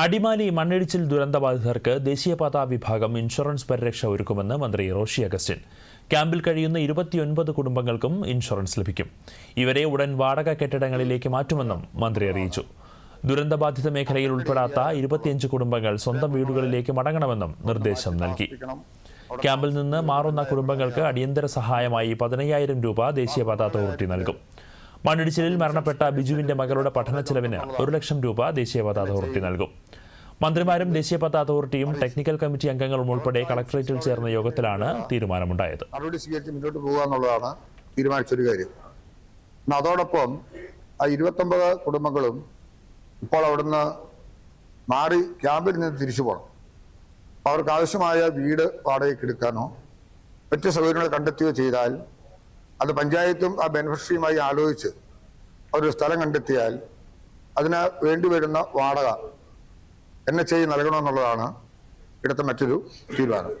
അടിമാലി മണ്ണിടിച്ചിൽ ദുരന്തബാധിതർക്ക് ദേശീയപാതാ വിഭാഗം ഇൻഷുറൻസ് പരിരക്ഷ ഒരുക്കുമെന്ന് മന്ത്രി റോഷി അഗസ്റ്റിൻ. ക്യാമ്പിൽ കഴിയുന്ന ഇരുപത്തിയൊൻപത് കുടുംബങ്ങൾക്കും ഇൻഷുറൻസ് ലഭിക്കും. ഇവരെ ഉടൻ വാടക കെട്ടിടങ്ങളിലേക്ക് മാറ്റുമെന്നും മന്ത്രി അറിയിച്ചു. ദുരന്തബാധിത മേഖലയിൽ ഉൾപ്പെടാത്ത ഇരുപത്തിയഞ്ച് കുടുംബങ്ങൾ സ്വന്തം വീടുകളിലേക്ക് മടങ്ങണമെന്നും നിർദ്ദേശം നൽകി. ക്യാമ്പിൽ നിന്ന് മാറുന്ന കുടുംബങ്ങൾക്ക് അടിയന്തര സഹായമായി പതിനയ്യായിരം രൂപ ദേശീയപാതാ അതോറിറ്റി നൽകും. മണ്ണിടിച്ചിലിൽ മരണപ്പെട്ട ബിജുവിന്റെ മകളുടെ പഠന ചെലവിന് ഒരു ലക്ഷം രൂപ ദേശീയപാത അതോറിറ്റി നൽകും. മന്ത്രിമാരും ദേശീയപാത അതോറിറ്റിയും ടെക്നിക്കൽ കമ്മിറ്റി അംഗങ്ങളും ഉൾപ്പെടെ കളക്ടറേറ്റിൽ ചേർന്ന യോഗത്തിലാണ് തീരുമാനമുണ്ടായത്. മുന്നോട്ട് തീരുമാനിച്ചൊരു കാര്യം. അതോടൊപ്പം ആ ഇരുപത്തൊമ്പത് കുടുംബങ്ങളും ഇപ്പോൾ അവിടുന്ന് മാറി ക്യാമ്പിൽ നിന്ന് തിരിച്ചു പോകണം. അവർക്ക് ആവശ്യമായ വീട് വാടകയ്ക്ക് എടുക്കാനോ മറ്റ് സൗകര്യങ്ങൾ കണ്ടെത്തുകയോ ചെയ്താൽ അത് പഞ്ചായത്തും ആ ബെനിഫിഷ്യറിയുമായി ആലോചിച്ച് ഒരു സ്ഥലം കണ്ടെത്തിയാൽ അതിന് വേണ്ടി വരുന്ന വാടക എൻ എച്ച് ഐ നൽകണമെന്നുള്ളതാണ് ഇവിടുത്തെ മറ്റൊരു തീരുമാനം.